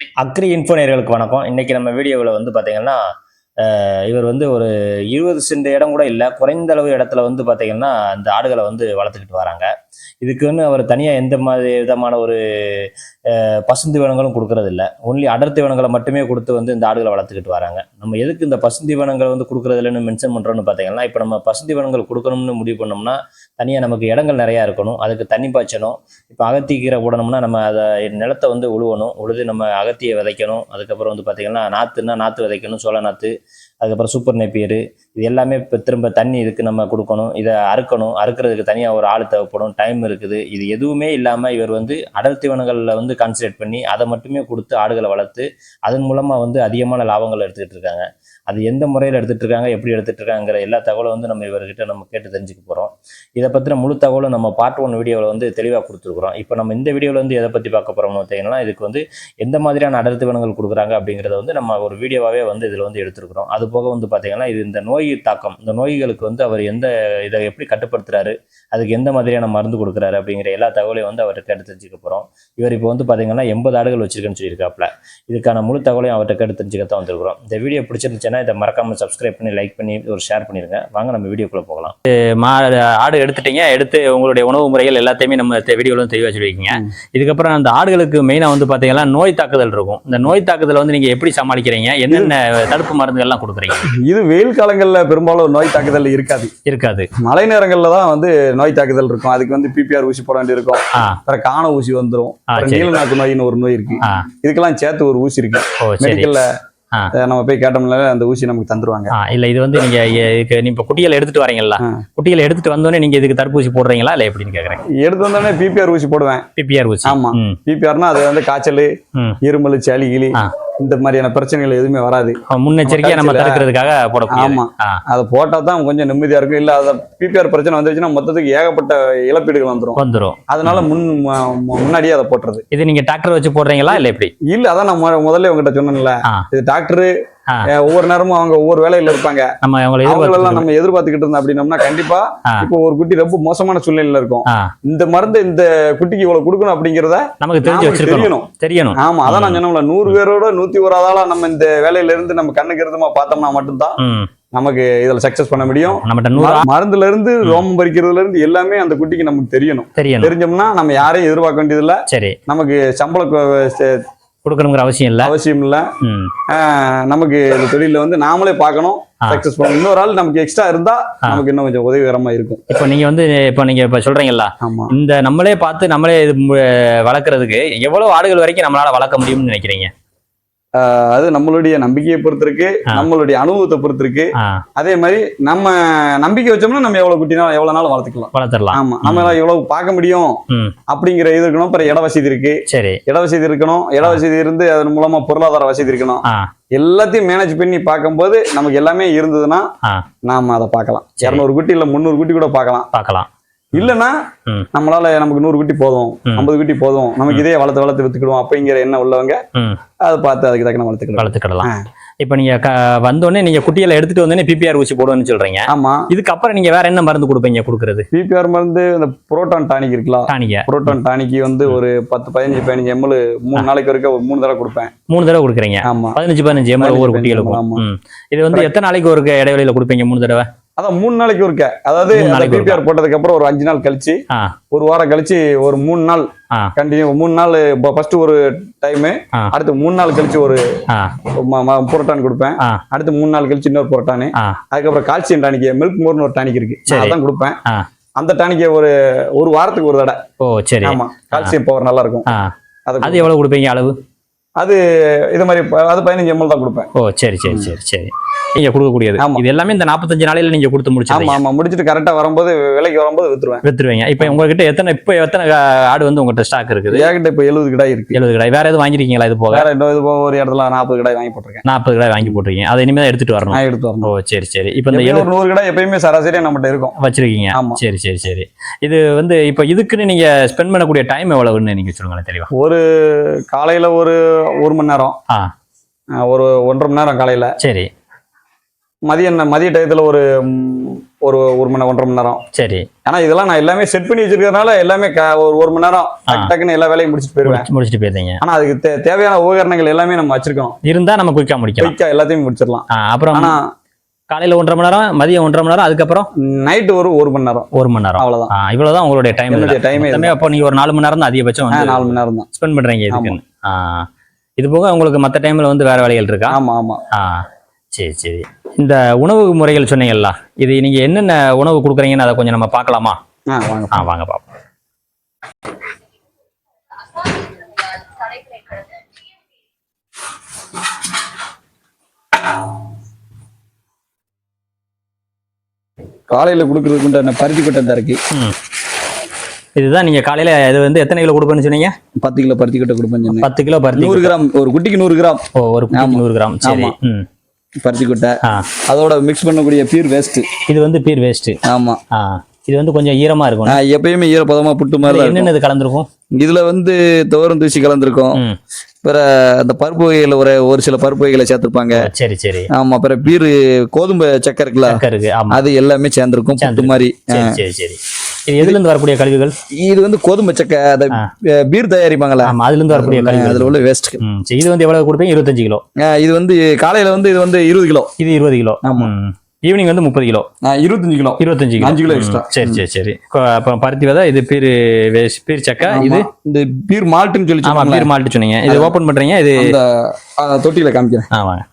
Agri info நேர்களுக்கு வணக்கம். இன்னைக்கு நம்ம வீடியோவில் வந்து பார்த்தீங்கன்னா இவர் வந்து ஒரு இருபது சென்ட் இடம் கூட இல்லை குறைந்த அளவு இடத்துல வந்து பார்த்தீங்கன்னா அந்த ஆடுகளை வந்து வளர்த்துக்கிட்டு வராங்க. இதுக்குன்னு அவர் தனியாக எந்த மாதிரி விதமான ஒரு பசுந்தி வனங்களும் கொடுக்கறது இல்லை ஒன்லி அடர்த்தி வனங்களை மட்டுமே கொடுத்து வந்து இந்த ஆடுகளை வளர்த்துக்கிட்டு வராங்க. நம்ம எதுக்கு இந்த பசுந்தி வனங்கள் வந்து கொடுக்கறது இல்லைன்னு மென்ஷன் பண்ணுறோன்னு பார்த்தீங்கன்னா இப்போ நம்ம பசுந்தீவனங்கள் கொடுக்கணும்னு முடிவு பண்ணோம்னா தனியாக நமக்கு இடங்கள் நிறையா இருக்கணும். அதுக்கு தண்ணி பாய்ச்சணும். இப்போ அகத்திக்கீரை போடணும்னா நம்ம அதை நிலத்தை வந்து உழுவணும். உழுது நம்ம அகத்தியை விதைக்கணும். அதுக்கப்புறம் வந்து பார்த்திங்கன்னா நாற்றுனா நாற்று விதைக்கணும் சோள நாற்று அதுக்கப்புறம் சூப்பர் நெப்பியர். இது எல்லாமே இப்போ திரும்ப தண்ணி இதுக்கு நம்ம கொடுக்கணும். இதை அறுக்கணும். அறுக்கிறதுக்கு தனியாக ஒரு ஆள் தேவைப்படும். டைம் இருக்குது. இது எதுவுமே இல்லாமல் இவர் வந்து அடல் தீவனங்களில் வந்து கான்சன்ட்ரேட் பண்ணி அதை மட்டுமே கொடுத்து ஆடுகளை வளர்த்து அதன் மூலமாக வந்து அதிகமான லாபங்கள் எடுத்துக்கிட்டு இருக்காங்க. அது எந்த முறையில் எடுத்துகிட்டு இருக்காங்க எப்படி எடுத்துகிட்டு இருக்காங்கிற எல்லா தகவலும் வந்து நம்ம இவர்கிட்ட நம்ம கேட்டு தெரிஞ்சுக்க போகிறோம் இதை பற்றின முழு தகவலும் நம்ம பார்ட் ஒன் வீடியோவில் வந்து தெளிவாக கொடுத்துருக்குறோம். இப்போ நம்ம இந்த வீடியோவில் வந்து எதை பற்றி பார்க்க போகிறோம்னு பார்த்தீங்கன்னா இதுக்கு வந்து எந்த மாதிரியான அடர்த்து தீவனங்கள் கொடுக்குறாங்க அப்படிங்கிறத வந்து நம்ம ஒரு வீடியோவாகவே வந்து இதில் வந்து எடுத்துருக்குறோம். அது போக வந்து பார்த்தீங்கன்னா இது இந்த நோய் தாக்கம் இந்த நோய்களுக்கு வந்து அவர் எந்த இதை எப்படி கட்டுப்படுத்துகிறாரு அதுக்கு எந்த மாதிரியான மருந்து கொடுக்குறாரு அப்படிங்கிற எல்லா தகவலையும் வந்து அவர்கிட்ட கேட்டு தெரிஞ்சுக்க போகிறோம் இவர் இப்போ வந்து பார்த்தீங்கன்னா எண்பது ஆடுகள் வச்சிருக்கேன்னு சொல்லியிருக்காப்புல. இதுக்கான முழு தகவலையும் அவர்கிட்ட கேட்டு தெரிஞ்சுக்க தான் வந்திருக்கிறோம். இந்த வீடியோ பிடிச்சிருந்துச்சுன்னா இதை மறக்காம சப்ஸ்கிரைப் பண்ணி லைக் பண்ணி ஒரு ஷேர் பண்ணிருங்க. வாங்க நம்ம வீடியோக்குள்ள போகலாம். மா ஆடு எடுத்துட்டீங்க எடுத்து உங்களுடைய உணவு முறைகள் எல்லாத்தையுமே நம்ம வீடியோல தெளிவாக சொல்லியிருக்கீங்க. இதுக்கப்புறம் அந்த ஆடுகளுக்கு மெயினாக வந்து பார்த்தீங்கன்னா நோய் தாக்குதல் இருக்கும். இந்த நோய் தாக்குதல் வந்து நீங்கள் எப்படி சமாளிக்கிறீங்க? என்னென்ன தடுப்பு மருந்துகள்லாம் கொடுக்குறீங்க? இது வெயில் காலங்கள்ல பெரும்பாலும் நோய் தாக்குதல் இருக்காது. இருக்காது. மழை நேரங்கள்ல தான் வந்து நோய் தாக்குதல் இருக்கும். அதுக்கு வந்து பிபிஆர் ஊசி போட வேண்டியிருக்கும். அப்புறம் காண ஊசி சரி. நீலநாக்கு நோயின்னு ஒரு நோய் இருக்கு. இதுக்கெல்லாம் சேர்த்து ஒரு ஊசி இருக்கு. மெடிக்கல்ல. நம்ம போய் கேட்டோம்னால அந்த ஊசி நமக்கு தந்துருவாங்க. இல்லை இது வந்து நீங்க எ- இதுக்கு நீ இப்போ குட்டிகளை எடுத்துட்டு வரீங்களா ஆ. குட்டிகளை எடுத்துட்டு வந்தோடனே நீங்க இதுக்கு தடுப்பூசி போடுறீங்களா? இல்லை எப்படின்னு கேட்குறேன் எடுத்து வந்தோடனே பிபிஆர் ஊசி போடுவேன். பிபிஆர் ஊசி. ஆமா. பிபிஆர்னா அது வந்து காய்ச்சல் இருமல் சளி கிளி. இந்த மாதிரியான பிரச்சனைகள் எதுவுமே வராது. முன்னெச்சரிக்கையா நம்ம தடுக்கிறதுக்காக போடக்கூடிய ஆமா. அதை போட்டா தான் கொஞ்சம் நிம்மதியா இருக்கும். இல்ல அதை பிபிஆர் பிரச்சனை வந்துருச்சுன்னா மொத்தத்துக்கு ஏகப்பட்ட இழப்பீடுகள் வந்துரும். வந்துடும் அதனால முன் முன்னாடியே அதை போட்டுறது. இது நீங்க டாக்டர் வச்சு போடுறீங்களா இல்லை எப்படி? இல்ல அதான் நான் முத- முதல்ல உங்ககிட்ட சொன்னேன்ல. இது டாக்டர். ஒவ்வொரு நேரமும் அவங்க ஒவ்வொரு வேலையில இருப்பாங்க. அவங்களெல்லாம் நம்ம எதிர்பார்த்துக்கிட்டு இருந்தோம் அப்படின்னம்னா கண்டிப்பா. இப்போ ஒரு குட்டி ரொம்ப மோசமான சூழ்நிலையில இருக்கும். இந்த மருந்து இந்த குட்டிக்கு இவ்வளவு கொடுக்கணும் அப்படிங்கிறத நமக்கு தெரிஞ்சு தெரியணும். தெரியணும். ஆமா அதான் நான் சொன்னோம்ல நூறு பேரோட நூத்தி ஒரு ஆளா நம்ம இந்த வேலையில இருந்து நம்ம கண்ணுக்கு இருந்தமா பார்த்தோம்னா மட்டும்தான் நமக்கு இதுல சக்சஸ் பண்ண முடியும். மருந்துல இருந்து ரோமம் பறிக்கிறதுல இருந்து எல்லாமே அந்த குட்டிக்கு நமக்கு தெரியணும். தெரிஞ்சோம்னா நம்ம யாரையும் எதிர்பார்க்க வேண்டியதில்ல. சரி. நமக்கு சம்பளம் கொ- சே- கொடுக்கணுங்கிற அவசியம் இல்ல. அவசியம் இல்ல. நமக்கு இந்த தொழில வந்து நாமளே பார்க்கணும். ஆ. சக்சஸ் பண்ணணும். இன்னொரு ஆள் நமக்கு எக்ஸ்ட்ரா இருந்தா நமக்கு இன்னும் கொஞ்சம் உதவிகரமா இருக்கும். இப்போ நீங்க வந்து இப்போ நீங்க இப்போ சொல்றீங்கல்ல இந்த நம்மளே பார்த்து நம்மளே இது வளர்க்கறதுக்கு எவ்வளவு ஆடுகள் வரைக்கும் நம்மளால வளர்க்க முடியும்னு நினைக்கிறீங்க? அது நம்மளுடைய நம்பிக்கையை பொறுத்து இருக்கு ஆ. நம்மளுடைய அனுபவத்தை பொறுத்து இருக்கு ஆ. அதே மாதிரி நம்ம நம்பிக்கை வச்சோம்னா நம்ம எவ்வளவு குட்டினா எவ்வளவு நாள் வளர்த்துக்கலாம். வளர்த்துடலாம். ஆமா நம்ம எவ்வளவு பார்க்க முடியும் அப்படிங்கிற இது இருக்கணும். அப்புறம் இட வசதி இருக்கு. சரி. இட வசதி இருக்கணும். இட வசதி இருந்து அதன் மூலமா பொருளாதார வசதி இருக்கணும். எல்லாத்தையும் மேனேஜ் பண்ணி பார்க்கும்போது நமக்கு எல்லாமே இருந்ததுன்னா நாம அதை பார்க்கலாம். இரநூறு குட்டி இல்ல முந்நூறு குட்டி கூட பார்க்கலாம். பார்க்கலாம். இல்லைன்னா. நம்மளால நமக்கு நூறு குட்டி போதும். ஐம்பது குட்டி போதும். நமக்கு இதே வளர்த்து வளர்த்து வித்துக்கிடுவோம் அப்படிங்கிற எண்ணம் உள்ளவங்க அதை பார்த்து அதுக்கு தக்கன வளர்த்துக்கிடுவோம் வளர்த்துக்கிடலாம். இப்போ நீங்க வந்தோடனே நீங்க குட்டிகளை எடுத்துட்டு வந்தோடனே பிபிஆர் ஊசி போடுவேன்னு சொல்றீங்க. ஆமா. இதுக்கப்புறம் நீங்க வேற என்ன மருந்து கொடுப்பீங்க கொடுக்கறது? பிபிஆர் மருந்து இந்த புரோட்டான் டானிக் இருக்குல்ல? டானிங்க புரோட்டான் டானிக்கு வந்து ஒரு பத்து பதினஞ்சு பதினஞ்சு எம்எல் மூணு நாளைக்கு வரைக்கும் ஒரு மூணு தடவை கொடுப்பேன். மூணு தடவை கொடுக்குறீங்க. ஆமா. பதினஞ்சு பதினஞ்சு எம்எல் ஒவ்வொரு 15, குட்டிகளுக்கும். இது வந்து எத்தனை நாளைக்கு ஒரு இடைவெளியில கொடுப்பீங்க மூணு தடவை? அதான் மூணு நாளைக்கு ஒருக்க. அதாவது. பிபிஆர் போட்டதுக்கு அப்புறம் ஒரு அஞ்சு நாள் கழிச்சு ஒரு வாரம் கழிச்சு ஒரு மூணு நாள். கண்டினியூ மூணு நாள் ஃபர்ஸ்ட் ஒரு டைம். அடுத்து மூணு நாள் கழிச்சு ஒரு புரோட்டான் கொடுப்பேன். அடுத்து மூணு நாள் கழிச்சு இன்னொரு புரோட்டானு. அதுக்கப்புறம் கால்சியம் டானிக் மில்க் மோர்னு ஒரு டானிக் இருக்கு. அதான் கொடுப்பேன். அந்த டானிக்கை ஒரு ஒரு வாரத்துக்கு ஒரு தடவை ஓ சரி. ஆமா. கால்சியம் பவர் நல்லா இருக்கும் அது எவ்வளவு கொடுப்பீங்க அளவு? அது இது மாதிரி அது பதினஞ்சு எம்எல் தான் கொடுப்பேன். ஓ சரி சரி சரி சரி. நீங்க கொடுக்கக்கூடியது. ஆமா. இது எல்லாமே இந்த நாற்பத்தஞ்சு நாளையில நீங்க கொடுத்து ஆமா முடிச்சிருவீங்க ஆமா. முடிச்சிட்டு கரெக்டா வரும்போது விலைக்கு வரும்போது வித்துருவேன். வித்துருவீங்க. இப்போ உங்ககிட்ட எத்தனை இப்போ எத்தனை ஆடு வந்து உங்ககிட்ட ஸ்டாக் இருக்குது? ஏகிட்ட இப்ப எழுபது கிடாய் இருக்கு. எழுபது கடை வேற எதுவும் வாங்கிருக்கீங்களா இது போக? வேற இன்னும் இது போக ஒரு இடத்துல நாற்பது கிடாய் வாங்கி போட்டிருக்கேன். நாற்பது கடை வாங்கி போட்டிருக்கீங்க. அதை இனிமேல் எடுத்துட்டு வரணும். எடுத்து வரணும். ஓ சரி சரி. இப்போ இந்த எப்படியும் எழு ஒரு நூறு கிடாய் எப்பயுமே சராசரியா நம்மகிட்ட இருக்கும். வச்சிருக்கீங்க. ஆமா. சரி சரி சரி. இது வந்து இப்போ இதுக்குன்னு நீங்க ஸ்பெண்ட் பண்ணக்கூடிய டைம் எவ்வளவுன்னு நீங்க சொல்லுங்களேன் தெளிவா. ஒரு காலையில ஒரு ஒரு மணி நேரம். ஒரு ஒன்றரை மணி நேரம் காலையில. சரி. மதியம் மதிய டயத்துல ஒரு ஒரு ஒரு மணி ஒன்றரை மணி நேரம். சரி. ஆனா இதெல்லாம் நான் எல்லாமே செட் பண்ணி வச்சிருக்கறதுனால எல்லாமே ஒரு ஒரு மணி நேரம் டக்கு டக்குன்னு எல்லா வேலையும் முடிச்சுட்டு போயிருவேன். முடிச்சு- முடிச்சுட்டு போயிருந்தீங்க. ஆனா அதுக்கு தேவையான உபகரணங்கள் எல்லாமே நம்ம வச்சிருக்கோம் இருந்தா நம்ம குயிக்கா முடிக்கலாம். குயிக்கா எல்லாத்தையும் முடிச்சிடலாம். அப்புறம் ஆனா காலையில ஒன்றரை மணி நேரம் மதியம் ஒன்றரை மணி நேரம் அதுக்கப்புறம்? நைட்டு ஒரு ஒரு மணி நேரம். ஒரு மணி நேரம். அவ்வளவுதான். இவ்வளவுதான் உங்களுடைய டைம் மொத்தமே அப்போ நீங்க ஒரு நாலு மணி நேரம் தான் அதிகபட்சம் நாலு மணி நேரம் தான் ஸ்பெண்ட் பண்றீங்க. இது போக உங்களுக்கு மற்ற டைம்ல வந்து வேற வேலைகள் இருக்கா? ஆமா ஆமா. சரி சரி. இந்த உணவு முறைகள் சொன்னீங்கல்ல இது நீங்க என்னென்ன உணவு கொடுக்குறீங்கன்னு அதை கொஞ்சம் நம்ம பார்க்கலாமா? ஆ வாங்க ஆ வாங்க பாப்போம். காலையில கொடுக்கறதுக்கு உண்டான பருத்தி கொட்டை தான் இருக்கு. இதுதான் நீங்க காலையில இது வந்து எத்தனை கிலோ கொடுப்பேன்னு சொன்னீங்க? பத்து கிலோ பருத்தி கொட்டை கொடுப்பேன் பத்து கிலோ பருத்தி நூறு கிராம் ஒரு குட்டிக்கு நூறு கிராம். ஓ ஒரு குட்டிக்கு நூறு கிராம். சரி. ஆமா. ம் பருத்தி கொட்டை ஆ. அதோட மிக்ஸ் பண்ணக்கூடிய பியூர் வேஸ்ட் இது வந்து பீர் வேஸ்ட் ஆமா. இது வந்து கொஞ்சம் ஈரமா இருக்கும் எப்பயுமே ஈரப்பதமா புட்டு மாதிரி என்னென்ன இது கலந்துருக்கும்? இதுல வந்து துவரம் தூசி கலந்துருக்கும். பிற அந்த பருப்பு வகைகளை ஒரு ஒரு சில பருப்பு வகைகளை சேர்த்துருப்பாங்க. சரி சரி. ஆமா பிற பீரு கோதுமை சக்கரை இருக்குல்ல? அது எல்லாமே சேர்ந்திருக்கும் புட்டு. மாதிரி. சரி சரி. இது எதுல இருந்து வரக்கூடிய கழிவுகள்? இது வந்து கோதுமை சக்கை அந்த பீர் தயாரிப்பாங்களா? ஆமா அதுல இருந்து வரக்கூடிய கழிவுகள். அதுல உள்ள வேஸ்ட் இது வந்து எவ்வளவு கொடுப்பீங்க? இருபத்தஞ்சு கிலோ. இது வந்து காலையில வந்து இது வந்து இருபது கிலோ. இது இருபது கிலோ. ஆமா. ஈவினிங் வந்து முப்பது கிலோ. இருபத்தஞ்சு கிலோ. இருபத்தஞ்சு கிலோ. அஞ்சு கிலோ extra. சரி சரி சரி. அப்புறம் பருத்தி விதை இது பீர் பீர் சக்கை இது. இந்த பீர் மால்ட்னு சொல்லி ஆமா பீர் மால்ட் சொன்னீங்க. இது ஓபன் பண்றீங்க? இது தொட்டியில காமிக்கிறேன். ஆமாங்க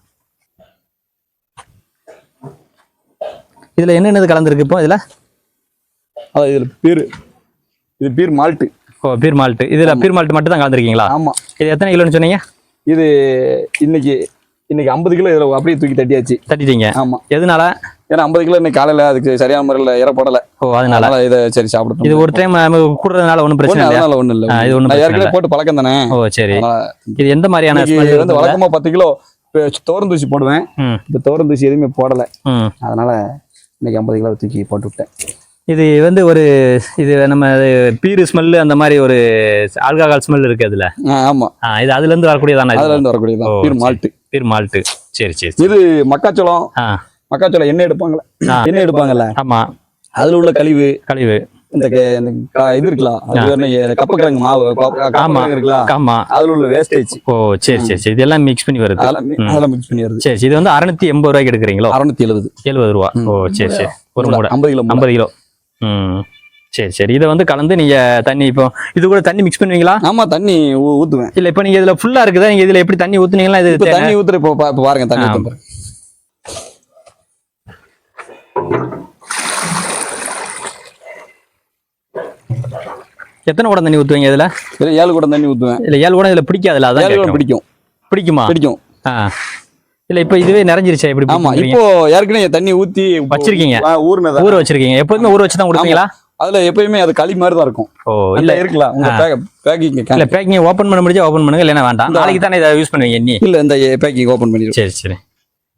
இதுல என்னென்னது கலந்துருக்கு இப்போ இதுல? அதான் இதுல பீர். இது பீர் மால்ட் ஓ பீர் மால்ட் இதுல பீர் மால்ட் மட்டும் தான் கலந்துருக்கீங்களா? ஆமா. இது எத்தனை கிலோன்னு சொன்னீங்க? இது இன்னைக்கு இன்னைக்கு ஐம்பது கிலோ இதுல அப்படியே தூக்கி தட்டியாச்சு. தட்டிட்டீங்க. ஆமா. எதனால? ஏன்னா ஐம்பது கிலோ இன்னைக்கு காலையில அதுக்கு சரியான முறையில் இற போடல ஓ அதனால. இதை சரி சாப்பிடணும் இது ஒரு டைம் கூடுறதுனால ஒன்றும் பிரச்சனை அதனால ஒண்ணும் இல்ல. இது பிரச்சனை ஏற்கனவே போட்டு பழக்கம் தானே? ஓ சரி. இது எந்த மாதிரியான ஸ்மெல் வந்து வழக்கமா பத்து கிலோ தோரம் தூசி போடுவேன். இப்ப தோரம் தூசி எதுவுமே போடல. அதனால இன்னைக்கு ஐம்பது கிலோ தூக்கி போட்டு விட்டேன் இது வந்து ஒரு இது நம்ம பீரு ஸ்மெல்லு அந்த மாதிரி ஒரு ஆல்கஹால் ஸ்மெல் இருக்கு அதுல. ஆமா. இது அதுல இருந்து வரக்கூடியதானே அதுல இருந்து வரக்கூடியதான் பீர் சரி. Malt beer malt. சரி சரி. இது மக்காச்சோளம். மக்காச்சோளம் எண்ணெய் எடுப்பாங்கல்ல. ஆ. எண்ணெய் எடுப்பாங்கல்ல. ஆமா. அதுல உள்ள கழிவு. கழிவு. இந்த இது இருக்கலாம்? கப்பக்கிழங்கு மாவு ஆமா. ஆமா. அதுல உள்ள வேஸ்டேஜ் ஓ சரி சரி சரி. இதெல்லாம் மிக்ஸ் பண்ணி வருது. அதெல்லாம் மிக்ஸ் பண்ணி வருது. சரி இது வந்து அறுநூத்தி எண்பது ரூபாய்க்கு எடுக்கிறீங்களோ? அறுநூத்தி எழுபது. எழுபது ரூபா. ஓ சரி சரி. ஒரு மூடை. ஐம்பது கிலோ. ஐம்பது கிலோ. ம். சரி சரி. இதை வந்து கலந்து நீங்க தண்ணி இப்போ இது கூட தண்ணி மிக்ஸ் பண்ணுவீங்களா? ஆமா தண்ணி ஊத்துவேன். இல்ல இப்போ நீங்க இதுல ஃபுல்லா இருக்குதா? நீங்க இதுல எப்படி தண்ணி ஊத்துனீங்களா? இது இப்ப தண்ணி ஊத்துற இப்போ பாருங்க தண்ணி. ஊத்துறேன். எத்தனை குடம் தண்ணி ஊத்துவீங்க இதுல? இதுல ஏழு குடம் தண்ணி ஊத்துவேன். இல்ல ஏழு குடம் இதுல பிடிக்காதுல்ல? அதான் ஏழு குடம் கேட்கறேன். பிடிக்கும். பிடிக்குமா? பிடிக்கும். ஆ. இல்ல இப்போ இதுவே நிறைஞ்சிருச்சா? எப்படி ஆமா? இப்போ ஏற்கனவே தண்ணி ஊத்தி வச்சிருக்கீங்க. ஆ, ஊறுனதா? ஊற வச்சிருக்கீங்க. எப்போதுமே ஊற வச்சு தான் கொடுப்பீங்களா அதுல எப்பயுமே அது களி மாதிரி தான் இருக்கும். ஓ இல்ல. இருக்கலாம் உங்க பேக்கிங் இல்ல பேக்கிங் ஓபன் பண்ண முடிஞ்சா ஓபன் பண்ணுங்க இல்லைன்னா வேண்டாம். நாளைக்கு தானே இதை யூஸ் பண்ணுவீங்க நீ? இல்ல இந்த பேக்கிங் ஓபன் பண்ணிடுவோம் சரி சரி.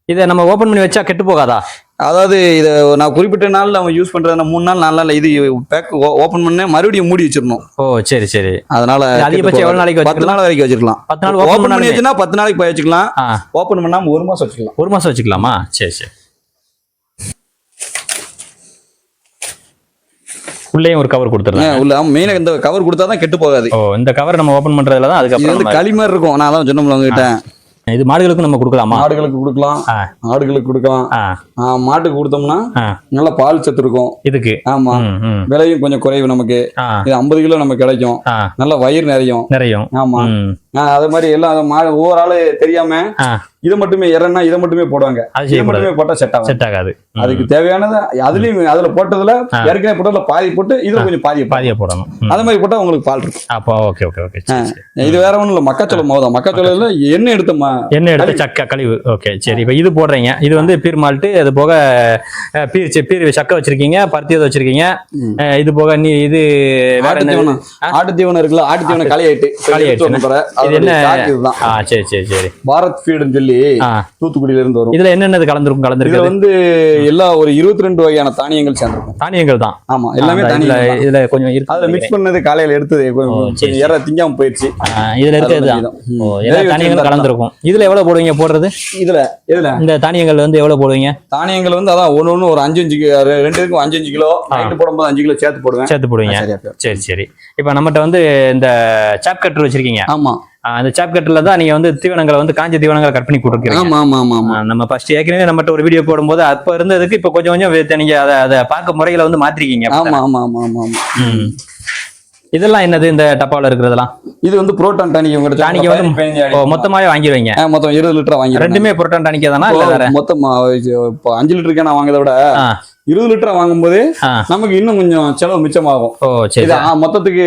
இதை நம்ம ஓபன் பண்ணி வச்சா கெட்டு போகாதா? அதாவது இத நான் குறிப்பிட்ட நாள்ல அவன் யூஸ் பண்றதுனா மூணு நாள் நாலு நாள் இது பேக் ஓபன் பண்ண மறுபடியும் மூடி வச்சிடணும். ஓ சரி சரி. அதனால அதிகபட்சம் எவ்வளவு நாளைக்கு பத்து? நாள் வரைக்கும் வச்சிருக்கலாம். பத்து நாள் ஓபன் பண்ணி? வச்சுனா பத்து நாளைக்கு போய் வச்சுக்கலாம். ஆ. ஓபன் பண்ணாம ஒரு மாசம் வச்சுக்கலாம். ஒரு மாசம் வச்சுக்கலாமா? சரி சரி. உள்ளேயும் ஒரு கவர் கொடுத்துருங்க ஏன் உள்ள மெயினா இந்த கவர் கொடுத்தாதான் கெட்டு போகாது. ஓ இந்த கவர் நம்ம ஓபன் பண்றதுல தான் அதுக்கப்புறம் வந்து நம்ம- களி மாதிரி இருக்கும். நான் அதான் சொன்னோம்ல உங்ககிட்ட. இது மாடுகளுக்கும் நம்ம கொடுக்கலாமா? மாடுகளுக்கு கொடுக்கலாம். ஆடுகளுக்கு கொடுக்கலாம். மாட்டுக்கு கொடுத்தோம்னா நல்ல பால் சத்து இருக்கும். இதுக்கு. ஆமா. விலையும் கொஞ்சம் குறைவு நமக்கு. இது ஐம்பது கிலோ நமக்கு கிடைக்கும். நல்ல வயிறு நிறையும். நிறையும். ஆமா. அது மாதிரி எல்லாம் ஒவ்வொரு ஆளு தெரியாம இதை மட்டுமே இறன்னா இதை மட்டுமே போடுவாங்க. இதை மட்டுமே போட்டா செட் ஆகும் செட் ஆகாது. அதுக்கு தேவையானது அதுலயும் அதுல போட்டதுல. ஏற்கனவே போட்டதுல பாதி போட்டு இதுல கொஞ்சம் பாதி. பாதியா போடணும். அது மாதிரி போட்டா உங்களுக்கு பால் இருக்கும். அப்போ ஓகே ஓகே ஓகே. இது வேற ஒண்ணும் இல்ல. மக்காச்சோளம் மாவு தான். மக்காச்சோளத்துல எண்ணெய் எடுத்த மா எண்ணெய் எடுத்து சக்கை கழிவு. ஓகே சரி. இப்போ இது போடுறீங்க. இது வந்து பீர் மால்ட்டு அது போக பீர் சி- பீர் சக்கை வச்சிருக்கீங்க பருத்தி வச்சிருக்கீங்க. இது போக நீ இது வேற ஆட்டு தீவனம். ஆட்டு தீவனம் இருக்குல்ல ஆட்டு தீவனம் களி ஆயிட்டு என்ன? இதுதான் சரி சரி சரி. பாரத் ஃபீடுன்னு சொல்லி தூத்துக்குடியில இருந்து வரும். இதுல என்னென்னது கலந்துருக்கும் கலந்துருக்கு வந்து எல்லா ஒரு இருபத்தி ரெண்டு வகையான தானியங்கள் சேர்ந்திருக்கும். தானியங்கள் தான். ஆமா எல்லாமே தானியங்கள் தான். இதுல கொஞ்சம் இருக்கு. அதுல மிக்ஸ் பண்ணது காலையில எடுத்தது ஏற திங்காம போயிடுச்சு இதுல இருக்கிறது. எல்லா தானியங்களும் கலந்துருக்கும். இதுல எவ்வளவு போடுவீங்க போடுறது? இதுல இதுல இந்த தானியங்கள் வந்து எவ்வளவு போடுவீங்க? தானியங்கள் வந்து அதான் ஒண்ணு ஒண்ணு ஒரு அஞ்சு அஞ்சு கி- ரெ- ரெண்டு இருக்கும். அஞ்சு அஞ்சு கிலோ. நைட்டு போடும்போது அஞ்சு கிலோ சேர்த்து போடுவேன். சேர்த்து போடுவீங்க. சரி சரி. இப்போ நம்மகிட்ட வந்து இந்த சாப் கட்டர் வச்சிருக்கீங்க. ஆமா. அந்த சாப் கட்டர்ல தான் நீங்க வந்து தீவனங்களை வந்து காஞ்ச தீவனங்களை கட் பண்ணி கொடுக்குறீங்க. ஆமா ஆமா ஆமா நம்ம ஃபர்ஸ்ட் ஏற்கனவே நம்மகிட்ட ஒரு வீடியோ போடும்போது அப்ப இருந்ததுக்கு இப்போ கொஞ்சம் கொஞ்சம் நீங்க அதை அதை பார்க்க முறையில வந்து மாத்திருக்கீங்க ஆமா ஆமா ஆமா ஆமா. இதெல்லாம் என்னது இந்த டப்பாவில் இருக்கிறதெல்லாம்? இது வந்து புரோட்டான் டானிக் உங்ககிட்ட டானிக் வந்து மொத்தமாவே வாங்கிடுவீங்க மொத்தம் இருபது லிட்டர் வாங்கி ரெண்டுமே புரோட்டான் டானிக்கே தானா மொத்தம் அஞ்சு லிட்டருக்கு நான் வாங்குறத விட. இருபது லிட்டர் வாங்கும்போது. நமக்கு இன்னும் கொஞ்சம் செலவு மிச்சமாகும். இது மொத்தத்துக்கு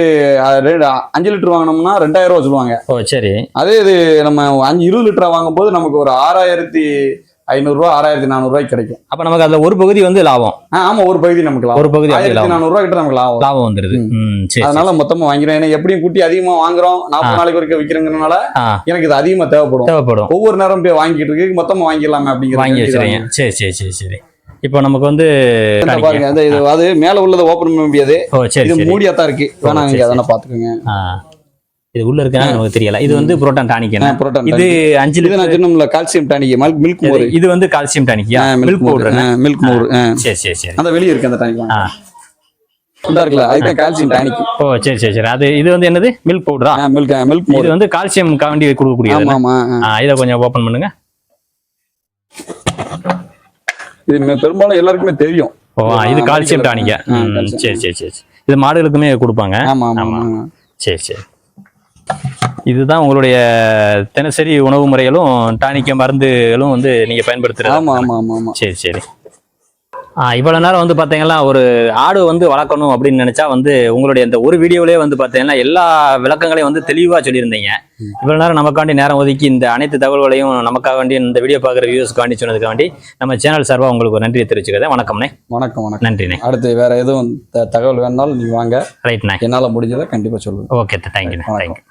அஞ்சு லிட்டர் வாங்கினோம்னா ரெண்டாயிரம் ரூபா சொல்லுவாங்க. ஓ சரி. அதே இது நம்ம அஞ்சு இருபது லிட்டர் வாங்கும்போது நமக்கு ஒரு ஆறாயிரத்தி ஐநூறுரூவா ஆறாயிரத்தி நானூறுரூவாய்க்கு கிடைக்கும். அப்ப நமக்கு அதுல ஒரு பகுதி வந்து லாபம். ஆ, ஆமா ஒரு பகுதி நமக்கு லாபம். ஒரு பகுதி ஆயிரத்தி நானூறுரூவா கிட்ட நமக்கு லாபம். லாபம் சரி. அதனால மொத்தமா வாங்கிறோம் ஏன்னா எப்படியும் கூட்டி அதிகமா வாங்குறோம். நாற்பது நாளைக்கு வரைக்கும் விற்கிறதுனால எனக்கு இது அதிகமா தேவைப்படும். தேவைப்படும். ஒவ்வொரு நேரம் போய் வாங்கிட்டு இருக்கு மொத்தமா வாங்கிடலாமே அப்படிங்கிற வாங்கி வச்சிருங்க சரி சரி சரி சரி. இப்போ நமக்கு வந்து. பாருங்க அந்த இது அது மேல உள்ளதை ஓபன் பண்ண முடியாது. ஓ சரி இது மூடியா தான் இருக்கு. வேணா நீங்க. அதெல்லாம் பாத்துக்கோங்க இது உள்ள இருக்கா நமக்கு தெரியல. இது வந்து புரோட்டான் டானிக் என்ன? புரோட்டான் இது அஞ்சு இது நான் லிட்டர் சொன்னோம்ல கால்சியம் டானிக் மில்க் மில்க் மோர் இது வந்து கால்சியம் டானிக்கியா மில்க் பவுடர் மில்க் மோர் சரி சரி சரி. அந்த வெளிய இருக்கு அந்த டானிக் கால்சியம் டானிக் ஓ சரி சரி சரி. அது இது வந்து என்னது? மில்க் பவுடரா மில்க் மில்க் மோர் இது வந்து கால்சியம் காண்டி கொடுக்கக்கூடியது ஆமா ஆமா இதை கொஞ்சம் ஓபன் பண்ணுங்க. இது மெ- பெரும்பாலும் எல்லாருக்குமே தெரியும். ஓ இது கால்சியம் calcium. சரி சரி சரி. இது மாடுகளுக்குமே கொடுப்பாங்க. ஆமா ஆமா ஆமா. ஆமா. சரி சரி. இதுதான் உங்களுடைய தினசரி உணவு முறைகளும் டானிக்க மருந்துகளும் வந்து நீங்க பயன்படுத்துறது. ஆமா ஆமா ஆமா. சரி சரி. ஆ இவ்வளவு நேரம் வந்து பாத்தீங்கன்னா ஒரு ஆடு வந்து வளர்க்கணும் அப்படின்னு நினைச்சா வந்து உங்களுடைய இந்த ஒரு வீடியோலயே வந்து பாத்தீங்கன்னா எல்லா விளக்கங்களையும் வந்து தெளிவா சொல்லியிருந்தீங்க. இவ்வளவு நேரம் நமக்காண்டி நேரம் ஒதுக்கி இந்த அனைத்து தகவல்களையும் நமக்காக வேண்டி இந்த வீடியோ பார்க்குற வியூஸ்க்காண்டி சொன்னதுக்காண்டி நம்ம சேனல் சார்பாக உங்களுக்கு ஒரு நன்றியை தெரிவிச்சுக்கிறேன். வணக்கம்ண்ணே. வணக்கம் வணக்கம். நன்றிண்ணே. அடுத்து வேற எதுவும் தகவல் வேணாலும் நீங்க வாங்க. ரைட்ண்ணே என்னால முடிஞ்சதை கண்டிப்பா சொல்லுவேன் ஓகே தேங்க்யூண்ணே தேங்க்யூ